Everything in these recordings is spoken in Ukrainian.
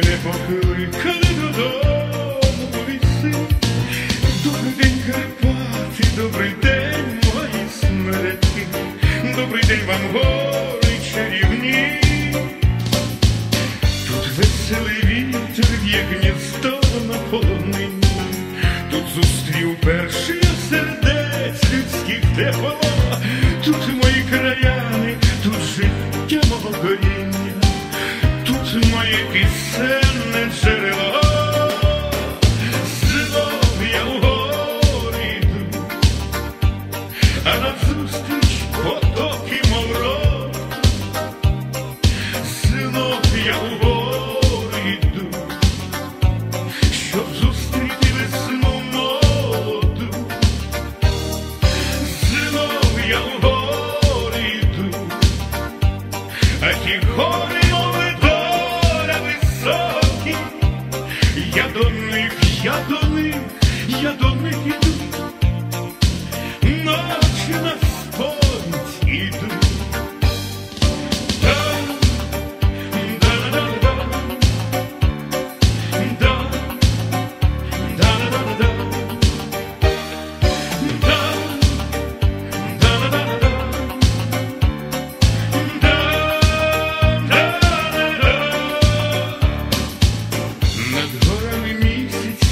мене покликали додому повісти. Добрий день, Карпати, добрий день, мої смереки, добрий день вам, гори чарівні. Тут веселий вітер в'є гніздо на тут зустрів перший сердець людських тепло, тут мої краяни, тут життя мого коріння. Ті гори, мови доля високі. Я до них, я до них, я до них іду,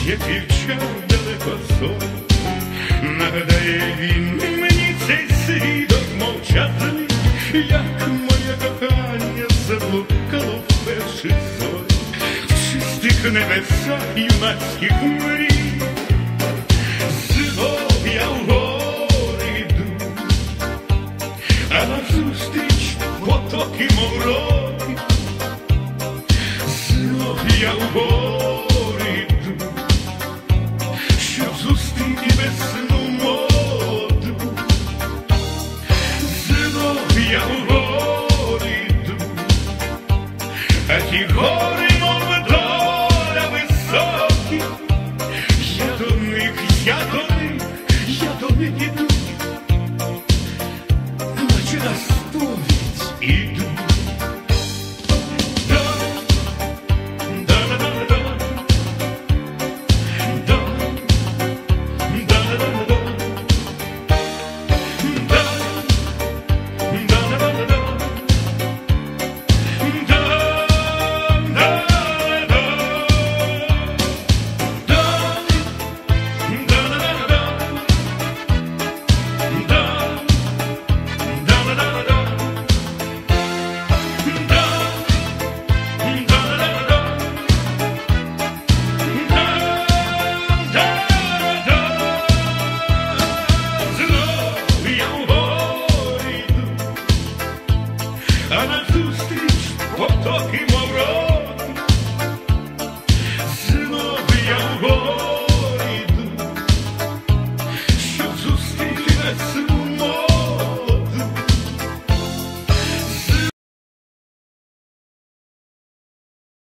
як вівчар далеко сон, нагадає він мені цей свідок мовчазний, як моє кохання заблукало в перший сон, в чистих небесах юнацьких мрій, знов я в гори а назустріч потоки мов знов я в гори. я у гори йду, а ті гори, доля високі, я до них, я до я до них іду, наче на студ.